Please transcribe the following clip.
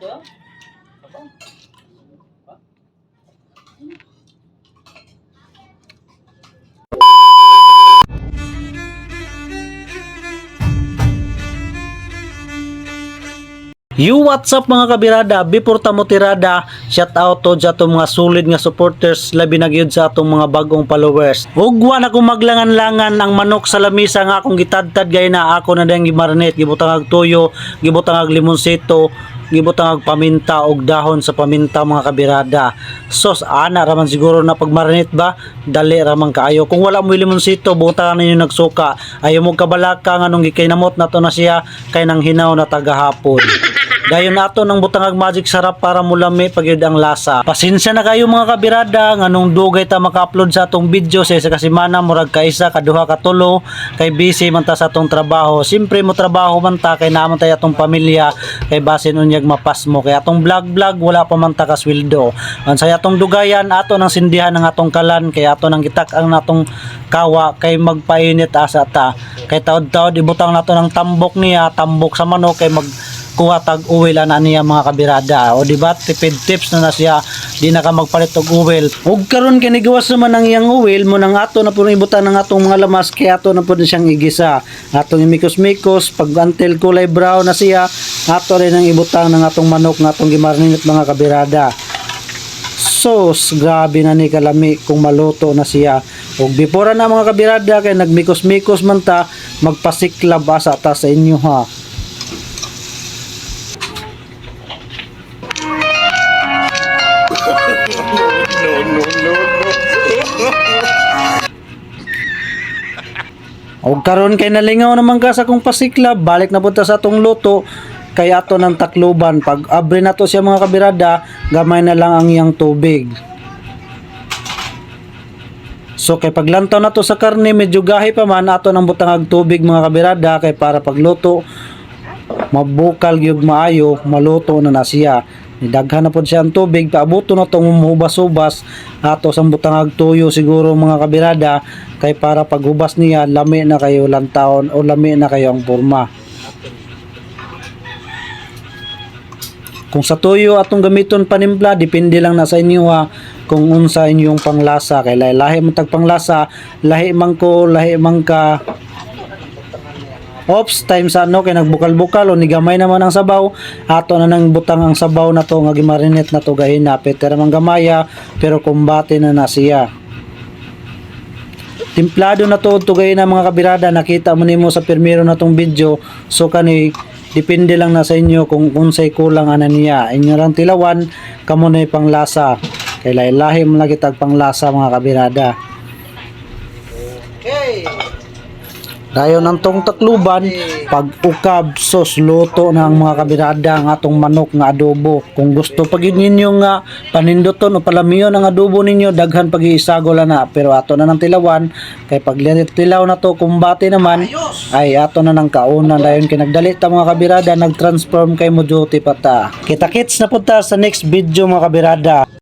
to? Aba. You what's up mga kabirada before ta mo tirada shout out to sa mga solid nga supporters labi na gyud sa atong mga bagong followers ug wa na ko maglangan-langan ang manok sa lamisa nga akong gitadtad gay na ako na dayang gimarinate gibutang ag tuyo gibutang ag limonsito gibutang ag paminta og dahon sa paminta mga kabirada. Sos ana raman siguro na pagmarinate ba? Dali raman kaayo. Kung wala mo limonsito butang ninyo nagsuka. Ayo mo kabalaka nga nung gikaynamot na to na siya kay nang hinaw na tagahapon Gayon nato ng butangag magic sarap para mulami pagyud ang lasa. Pasensya na kayo mga kabirada nganong dugay ta maka-upload sa atong video sa isa ka semana murag ka isa ka kay busy man ta sa atong trabaho. Simpre mo trabaho man ta kay naman tay atong pamilya kay basin unyag mapas mo kay atong vlog vlog wala pa man ta ka sweldo. Unsay atong dugayan ato nang sindihan ng atong kalan kay ato nang gitak ang natong kawa kay magpainit asa ta. Kay taod-taod ibutang nato ng tambok niya, tambok sa manok kay mag kuha tag uwil ana niya mga kabirada o di ba? Tipid tips na na siya. Di na ka magpalit og uwil ug karon kini gawas naman ang iyang uwil mo nang ato na puno ibutan ng atong mga lamas kay ato na pud siyang igisa. Atong imikos-mikos pag until kulay brown na siya ato rin ang ibutang ng atong manok nga atong gimarinate mga kabirada. Sos grabe na ni kalami kung maluto na siya. Ug before na mga kabirada kay nagmikos-mikos man ta magpasiklab asa ta sa inyo ha Og karon kay nalingaw naman ka sa kong pasiklab, balik na punta sa atong luto kay ato ng takluban. Pag abre na to siya mga kabirada, gamay na lang ang iyang tubig. So kay paglantaw na to sa karne, medyo gahi pa man ato ng butangag tubig mga kabirada kay para pagluto mabukal gyud maayo, maluto na na siya. Nidaghan na pod siya ang tubig, paabuto na tong humubas-ubas ato sa butangag tuyo siguro mga kabirada kay para paghubas niya lami na kayo lantawon o lami na kayo ang porma. Kung sa tuyo atong gamiton panimpla, depende lang na sa inyo ha kung unsa inyong panglasa kay lahi, lahi mo tag panglasa, lahi man ko, lahi man ka Ops, time sa ano kay nagbukal-bukal o nigamay naman ang sabaw. Ato na nang butang ang sabaw na to nga gimarinate na to gahina pero man gamaya pero kumbate na na siya. Timplado na to tugay na mga kabirada nakita mo nimo sa pirmiro na tong video. So kani depende lang na sa inyo kung unsay kulang ana niya. Inyo lang tilawan kamo na panglasa. Kay lahi-lahi mo lagi tag panglasa mga kabirada Dayon ang tong takluban, pag ukab sos luto na ang mga kabirada ang atong manok nga adobo. Kung gusto pag yun ninyo nga paninduton o palamiyon ang adobo ninyo, daghan pag iisagol na. Pero ato na ng tilawan, kay pag tilaw na to kumbati naman, ay ato na ng kauna. Dayon kay nagdali ta mga kabirada, nag-transform kay duty pata. Kita kits na punta sa next video mga kabirada.